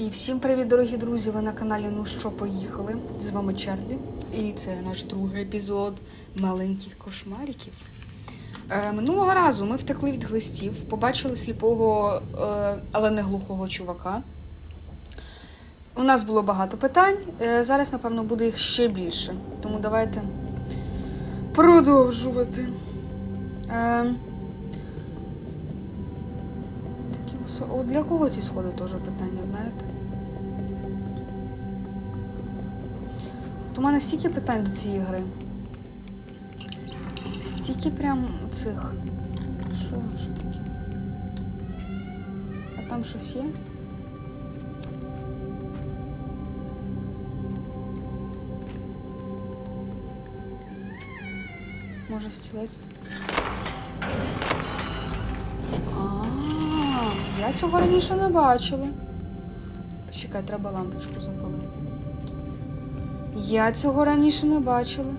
І всім привіт, дорогі друзі! Ви на каналі Ну що, поїхали? З вами Чарлі. І це наш другий епізод маленьких кошмариків. Е, минулого разу ми втекли від глистів, побачили сліпого, е, але не глухого чувака. У нас було багато питань. Е, зараз, напевно, буде їх ще більше. Тому давайте продовжувати. Е, От для кого ці сходи теж питання, знаєте? От у мене стільки питань до цієї гри. Стільки прям цих. Що? Що таке? А там щось є? Може стілець? Я цього раніше не бачила. Почекай, треба лампочку запалити. Я цього раніше не бачила.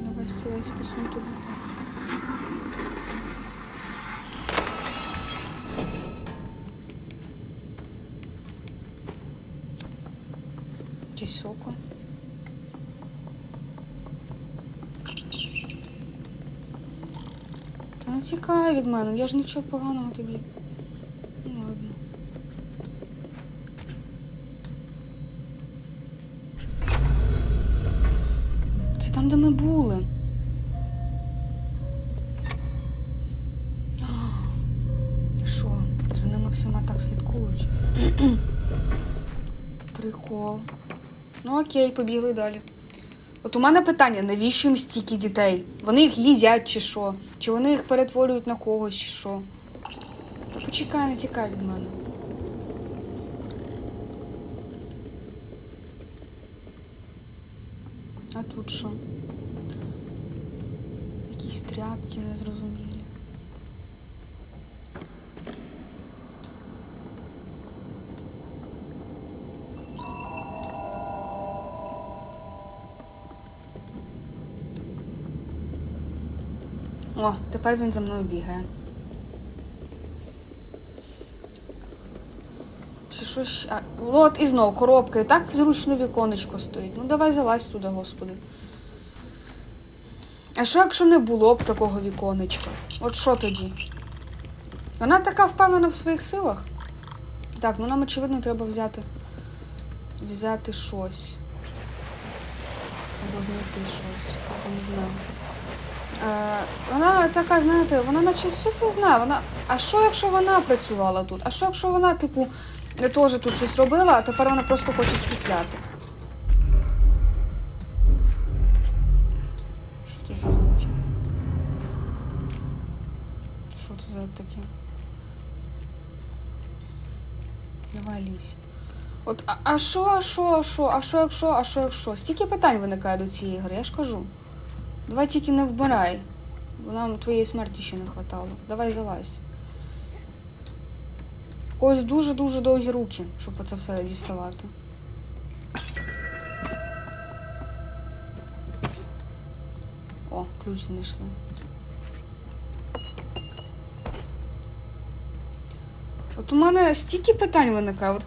Давай стілець посунь туди. Якесь око. Та не тікай від мене, я ж нічого поганого тобі. Ну ладно. Це там, де ми були. І що? За ними всіма так слідкують. Прикол. Ну окей, побігли далі. От у мене питання, навіщо їм стільки дітей? Вони їх їдять чи що? Чи вони їх перетворюють на когось чи що? Та почекай, не тікай від мене. А тут що? Якісь тряпки незрозумілі. О, тепер він за мною бігає. Чи що ще? А, от і знов коробка. І так зручно віконечко стоїть. Ну давай залазь туди, господи. А що якщо не було б такого віконечка? От що тоді? Вона така впевнена в своїх силах. Так, ну нам очевидно треба взяти. Взяти щось. Або знайти щось. Або не знаю. Е, вона така, знаєте, вона наче все це знає. Вона... А що, якщо вона працювала тут? А що, якщо вона, типу, теж тут щось робила, а тепер вона просто хоче спітляти? Що це за звуки? Що це за таке? Давай лізь. От, а- а що, а що, а що, а що, якщо, а що, якщо? Стільки питань виникає до цієї гри, я ж кажу. Давай тільки не вбирай. Нам твоєї смерті ще не хватало. Давай залазь. Когось дуже-дуже довгі руки, щоб це все діставати. О, ключ знайшли. От у мене стільки питань виникає. От,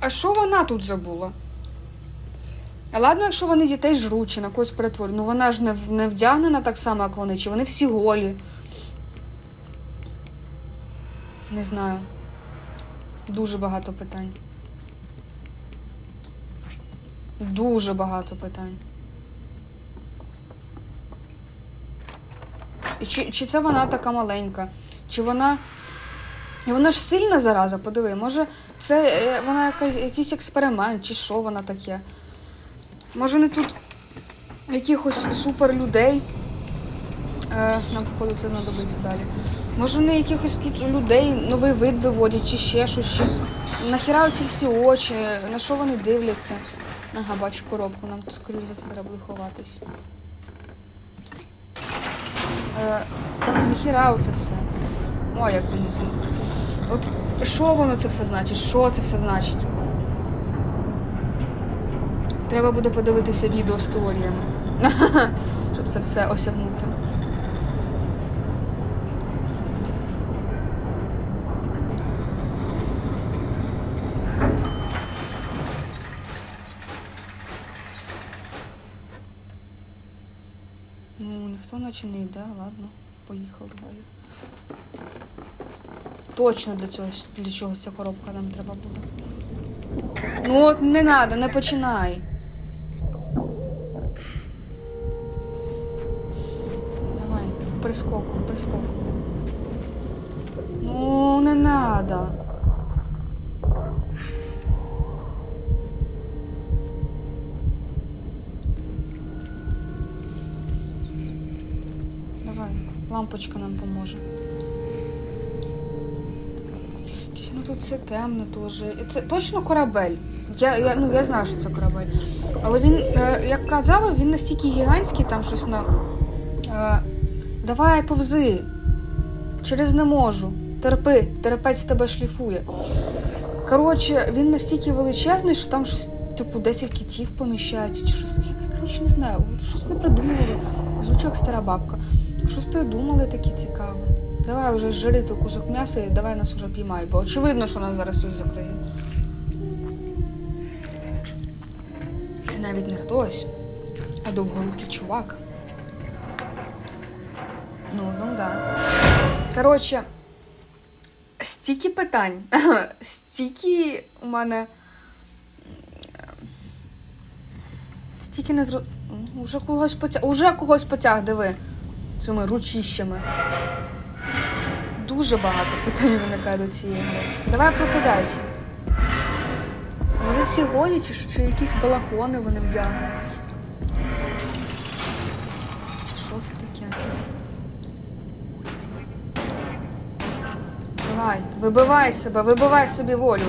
а що вона тут забула? Ладно, якщо вони дітей жруть чи на когось перетворюють. Ну вона ж не, не вдягнена так само, як вони, чи вони всі голі. Не знаю. Дуже багато питань. Дуже багато питань. І чи, чи це вона така маленька? Чи вона. І вона ж сильна зараза, подиви. Може, це е, вона яка, якийсь експеримент, чи що вона таке? Може, вони тут якихось суперлюдей. Е, нам, походу, це знадобиться далі. Може, вони якихось тут людей новий вид виводять, чи ще щось. Чи... Нахіра ці всі очі, на що вони дивляться? Ага, бачу коробку, нам тут, скоріш за все, треба буде ховатись. Е, нахіра оце все. О, як залізли. От що воно це все значить? Що це все значить? Треба буде подивитися відео з теоріями, щоб це все осягнути. Ну, ніхто наче не йде, ладно, поїхав далі. Точно для цього для чогось ця коробка нам треба буде. Ну от не треба, не починай. Прискоком, прискоком. Ну, не надо. Давай, лампочка нам поможе. Ну тут все темно. І Це точно корабель. Я, я, ну, я знаю, що це корабель. Але він, е, як казали, він настільки гігантський, там щось на. Давай повзи. Через не можу. Терпи, терпець тебе шліфує. Коротше, він настільки величезний, що там щось, типу, 10 китів поміщається, чи щось таке. Коротше, не знаю, щось не придумали. Звучу як стара бабка. Щось придумали таке цікаве. Давай вже жри той кусок м'яса і давай нас уже піймай, бо очевидно, що нас зараз тут закриє. І навіть не хтось, а довгорукий чувак. Ну, ну да. Коротше, стільки питань, стільки у мене. Стільки не зру... Уже когось потяг. Уже когось потяг, диви. Цими ручищами. Дуже багато питань виникає до цієї гри. Давай прокидайся. Вони всі голі, чи, чи якісь балахони вони вдягнуть. Чи що це таке? Давай, вибивай себе, вибивай собі волю.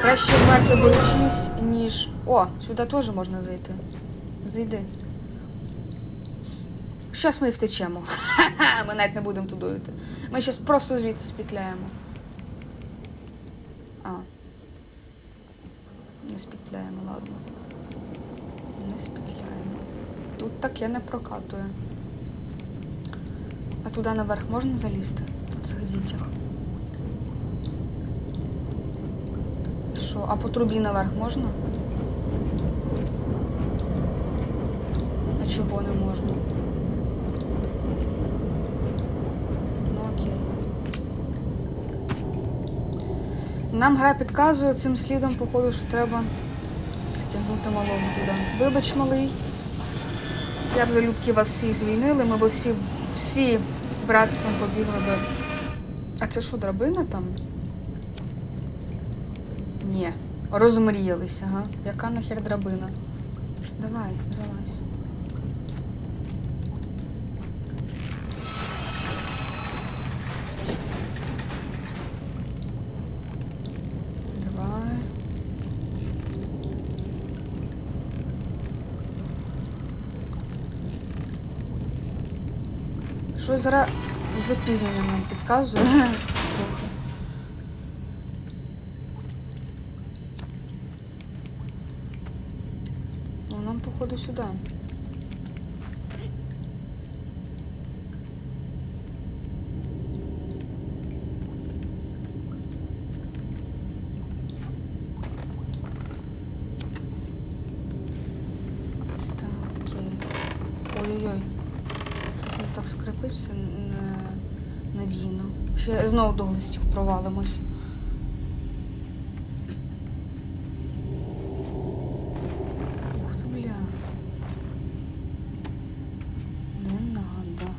Краще вмерти борючись, ніж. О, сюди теж можна зайти. Зайди. Щас ми і втечемо. Ха-ха, ми навіть не будемо туди йти. Ми щас просто звідси спітляємо. А. Не спітляємо, ладно. Не спітляємо. Тут таке не прокатує. А туди наверх можна залізти? По цих дітях. Що, а по трубі наверх можна? А чого не можна? Ну окей. Нам гра підказує цим слідом, походу, що треба тягнути малого туди. Вибач, малий. Я б залюбки вас всіх звільнили, ми б всі, всі братством побігли би. А це що, драбина там? Ні. Розмріялися, га? Яка нахер драбина? Давай, залазь. Давай. Щось зараз з запізненням нам підказує. Трохи. Ну, нам, походу, сюди. Так, окей. Ой-ой-ой. Так скрипить не надійно. Ще знову до листів провалимось. Ух ти, бля. Не надо.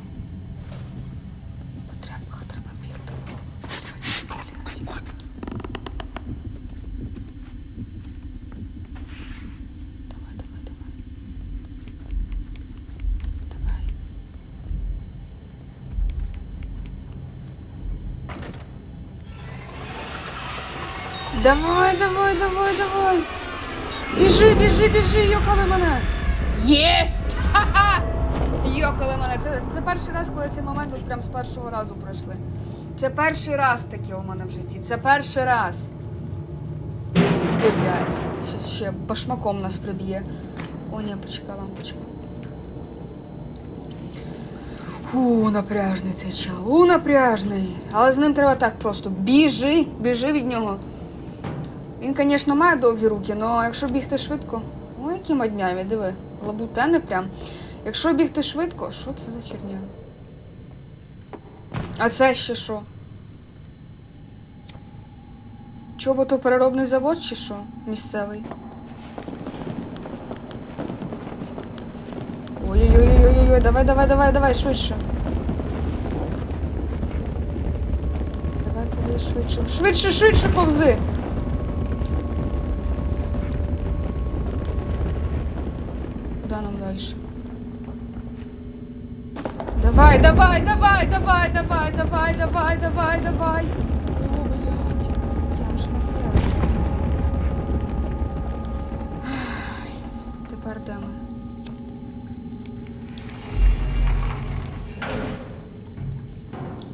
По тряпках треба бігти. Блядь, блядь. Давай, давай, давай. Давай. Давай, давай, давай, давай. Біжи, біжи, біжи, йокали мене. Єсть! Ха-ха! Йокали мене. Це, це перший раз, коли цей момент от прям з першого разу пройшли. Це перший раз таке у мене в житті. Це перший раз. Блять. Щас ще башмаком нас приб'є. О, ні, почекай, лампочка. Фу, напряжний цей чел. У, напряжний. Але з ним треба так просто. Біжи, біжи від нього. Він, звісно, має довгі руки, але якщо бігти швидко, ну якими днями, диви, лабутени прям. Якщо бігти швидко, що це за херня? А це ще що? Чоботопереробний завод чи що? Місцевий? Ой-ой-ой-ой-ой, давай, давай, давай, давай, швидше. Давай повзи швидше. Швидше, швидше повзи. Дальше? Давай, давай, давай, давай, давай, давай, давай, давай, давай. О, блядь. Я вже на пляжі. Тепер?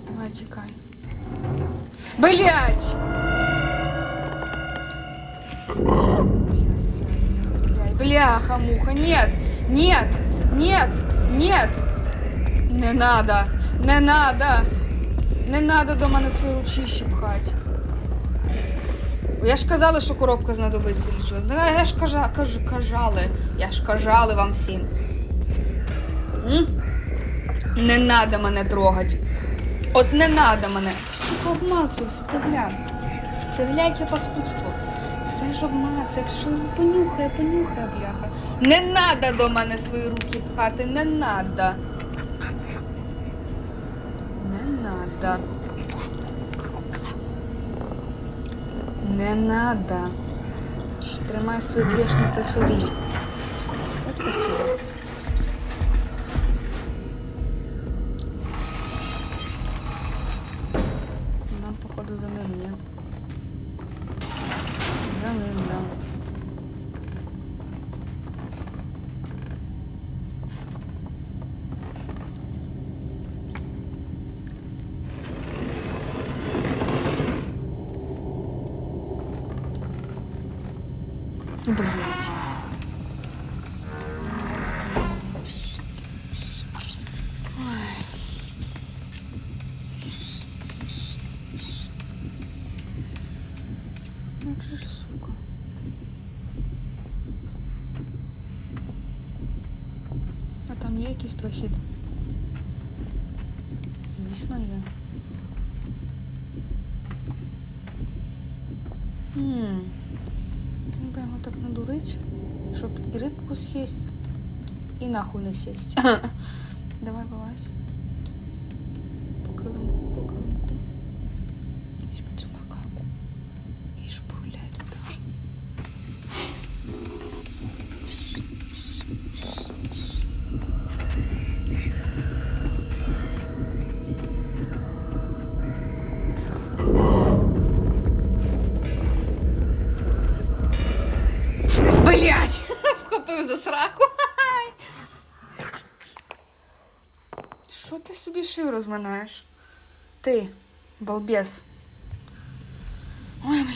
Давай, тікай. Блять! Бляха, муха, нет, нет, нет, нет. Не надо, не надо, не надо до мене свої ручищі пхати. Я ж казала, що коробка знадобиться. Да, я ж кажа, каж, кажали, я ж кажали вам всім. М? Не надо мене трогать. От не надо мене. Сука, обмазуйся, ти гля. Ти гля, яке паскудство. Все ж обмазує, що понюхає, понюхає, бляха. Не надо до мене свої руки пхати, не надо. Не надо. Не надо. Тримай свої клешні при собі. От спасибо. Як же ж сука. А там є якийсь прохід? Звісно, є. Ну, би його так надурить, щоб і рибку з'їсть, і нахуй не сість. Давай вилазь. Вхопив за сраку. Що ти собі шию розминаєш? Ти, балбес. Ой, бля.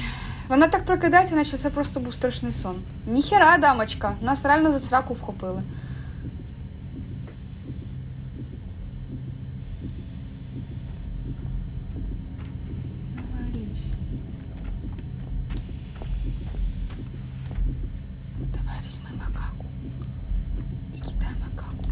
Вона так прокидається, наче це просто був страшний сон. Ніхера, дамочка, нас реально за сраку вхопили. Давай, лізь. Давай візьми макаку. І макаку.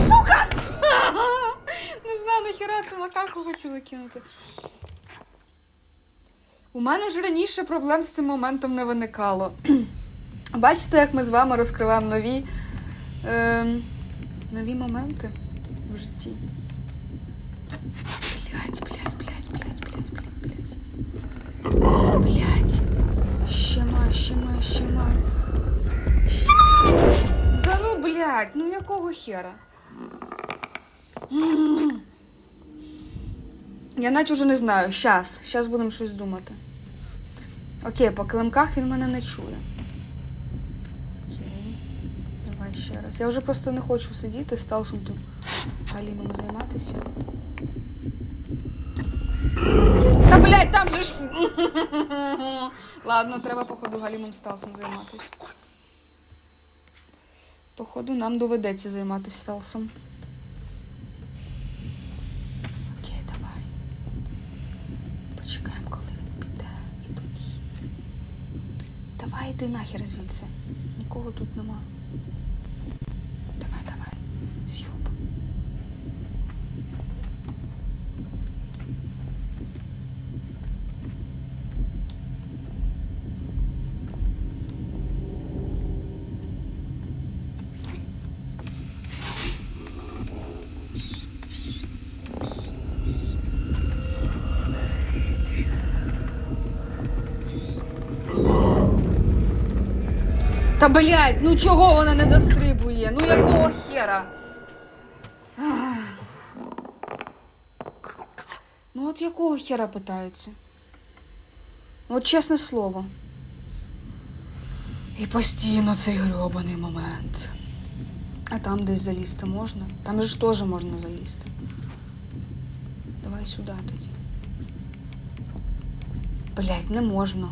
Сука! Не знаю, нахера ту макаку хотіла кинути. У мене ж раніше проблем з цим моментом не виникало. Бачите, як ми з вами розкриваємо нові, е, нові моменти в житті. Блять, блять, блять, блять, блять, блять, блять. Блять. Щема, щема, щема. Щема. Да ну, блять, ну якого хера? Я навіть уже не знаю. Щас. Щас будемо щось думати. Окей, по килимках він мене не чує. Окей. Давай ще раз. Я вже просто не хочу сидіти з Талсом тут галімом займатися. Та блядь, там же ж. Ладно, треба, походу, галімом з Талсом займатися. Походу, нам доведеться займатися стелсом. Окей, давай. Почекаємо, коли він піде. І тоді. Давай йди нахер звідси. Нікого тут нема. Давай, давай. З'їб. Та блядь, ну чого вона не застрибує? Ну якого хера? Ну от якого хера питаються? От чесне слово. І постійно цей грьобаний момент. А там десь залізти можна? Там же ж теж можна залізти. Давай сюди тоді. Блять, не можна.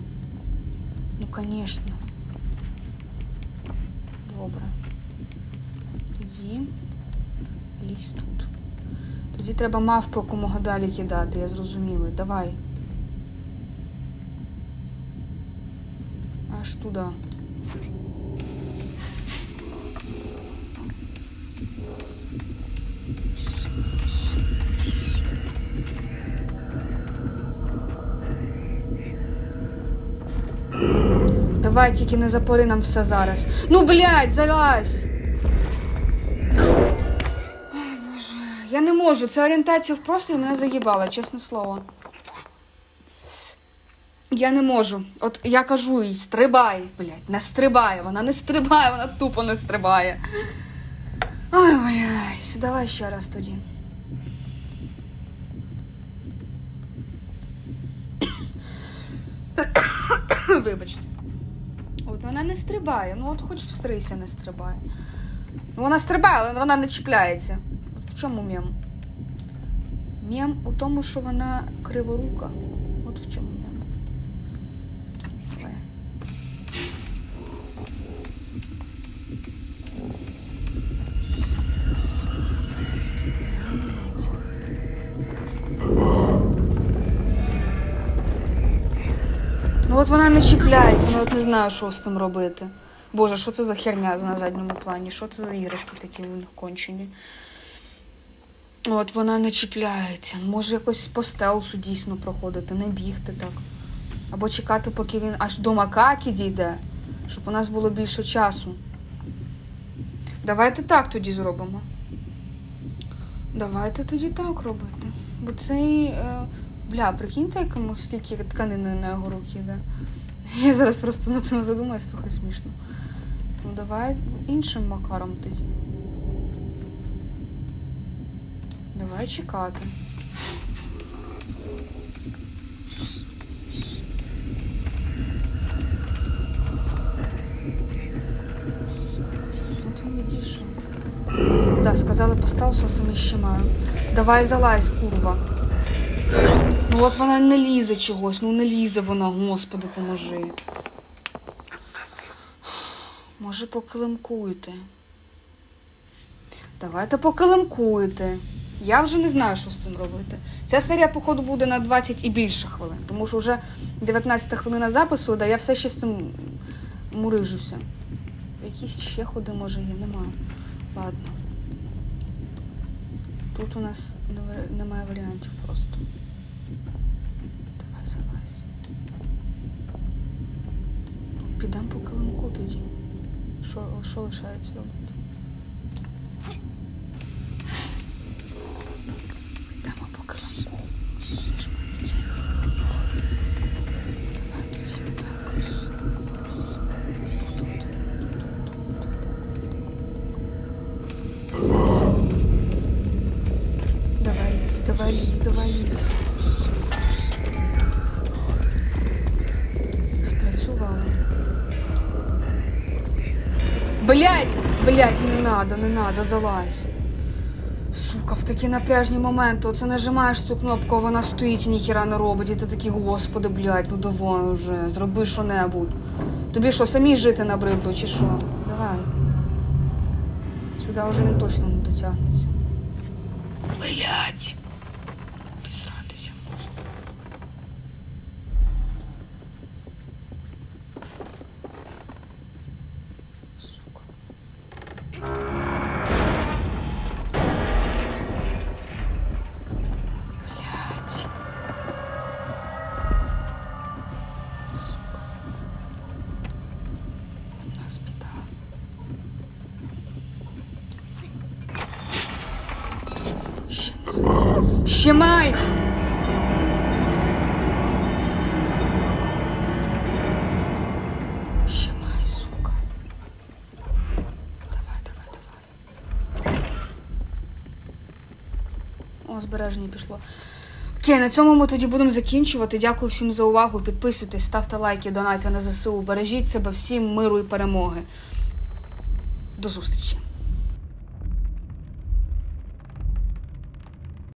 Ну, конечно. Добре. Тоді лізь тут. Тоді треба мавпу якомога далі кидати, я зрозуміла. Давай. Аж туди. Давай тільки не запори нам все зараз. Ну, блядь, залазь! Ой, Боже, я не можу. Ця орієнтація в просторі мене загибала, чесне слово. Я не можу. От я кажу їй, стрибай, блядь, не стрибає. Вона не стрибає, вона тупо не стрибає. Ой, блядь, давай ще раз тоді. Вибачте. Вона не стрибає. Ну от хоч встрися не стрибає. Ну вона стрибає, але вона не чіпляється. В чому мєм? Мєм у тому, що вона криворука. От в чому вона не чіпляється, ну от не знаю, що з цим робити. Боже, що це за херня на задньому плані? Що це за іграшки такі у них кончені? От вона не чіпляється. Може якось по стелсу дійсно проходити, не бігти так. Або чекати, поки він аж до макаки дійде, щоб у нас було більше часу. Давайте так тоді зробимо. Давайте тоді так робити. Бо цей. Е... Бля, прикиньте, якому скільки тканини на його руки йде. Я зараз просто над цим задумаюсь, трохи смішно. Ну давай іншим макаром тоді. Давай чекати. Відійшов. Да, сказали, постав сосами ще маю. Давай залазь, курва. Ну от вона не лізе чогось, ну не лізе вона, господи, поможи. Може, покилимкуєте. Давайте покилимкуєте. Я вже не знаю, що з цим робити. Ця серія, походу, буде на 20 і більше хвилин, тому що вже 19 хвилина запису, да я все ще з цим мурижуся. Якісь ще ходи, може, є, нема. Ладно. Тут у нас немає варіантів просто. Давай залазь. Підемо по килимку тоді. Що, лишається робити? Блять! Блять, не надо, не надо, залазь. Сука, в такі напряжні моменти. Оце нажимаєш цю кнопку, а вона стоїть і ніхіра не робить. І ти такий, господи, блядь, ну давай уже, зроби що-небудь. Тобі що, самі жити набридло, чи що? Давай. Сюди вже він точно не дотягнеться. Блять. Пісратися можна. Сука. Блять. Сука. У нас біда. Щемай. Щемай! Сука. Давай, давай, давай. О, збереження пішло. Окей, на цьому ми тоді будемо закінчувати. Дякую всім за увагу. Підписуйтесь, ставте лайки, донайте на ЗСУ. Бережіть себе, всім миру і перемоги. До зустрічі!